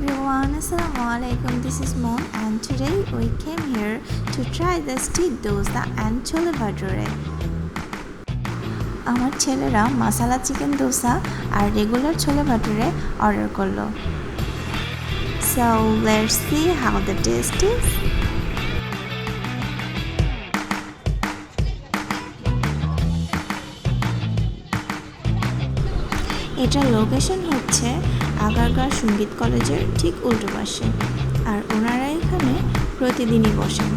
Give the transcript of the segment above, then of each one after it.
everyone, Assalamu alaikum. This is Mon, and today we came here to try the street dosa and chole bhature. আমার ছেলেরা masala chicken dosa আর regular chole bhature order করল so let's see how the taste is এটার location হচ্ছে আগারগাঁ সংগীত কলেজের ঠিক উল্টো পাশে। আর ওনারা এখানে প্রতিদিনই বসেন।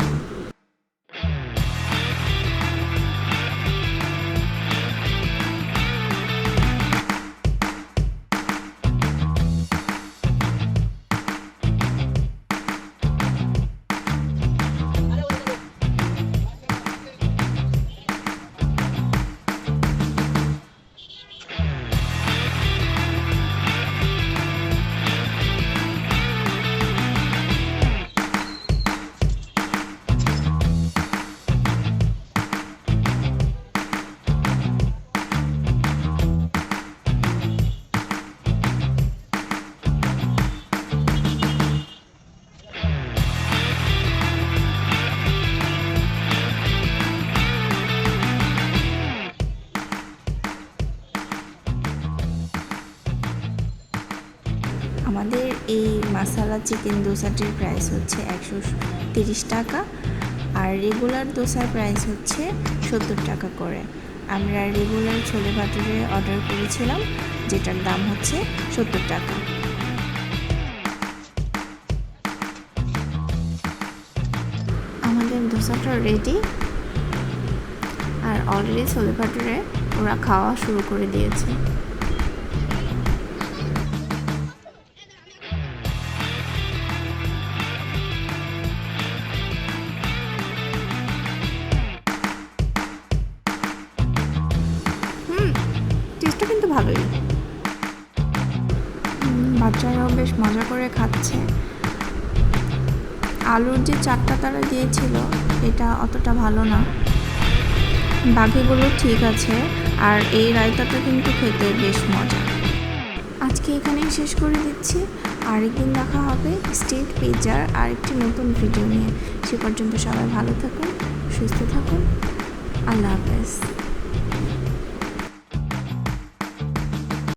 আমাদের এই মাসালা চিকেন দোসাটির প্রাইস হচ্ছে একশো তিরিশ টাকা আর রেগুলার দোসার প্রাইস হচ্ছে সত্তর টাকা করে। আমরা রেগুলার ছোলে ভাটুরে অর্ডার করেছিলাম, যেটার দাম হচ্ছে সত্তর টাকা। আমাদের দোসাটা রেডি আর অলরেডি ছোলে ভাটুরে ওরা খাওয়া শুরু করে দিয়েছে। ভালোই। বাচ্চারাও বেশ মজা করে খাচ্ছে। আলুর যে চারটা তারা দিয়েছিল, এটা অতটা ভালো না। বাকিগুলো ঠিক আছে, আর এই রায়তাটা কিন্তু খেতে বেশ মজা। আজকে এখানেই শেষ করে দিচ্ছি। আরেকদিন দেখা হবে স্টেট পিৎজার আরেকটি নতুন ভিডিও নিয়ে। সে পর্যন্ত সবাই ভালো থাকুন, সুস্থ থাকুন। আল্লাহ হাফেজ।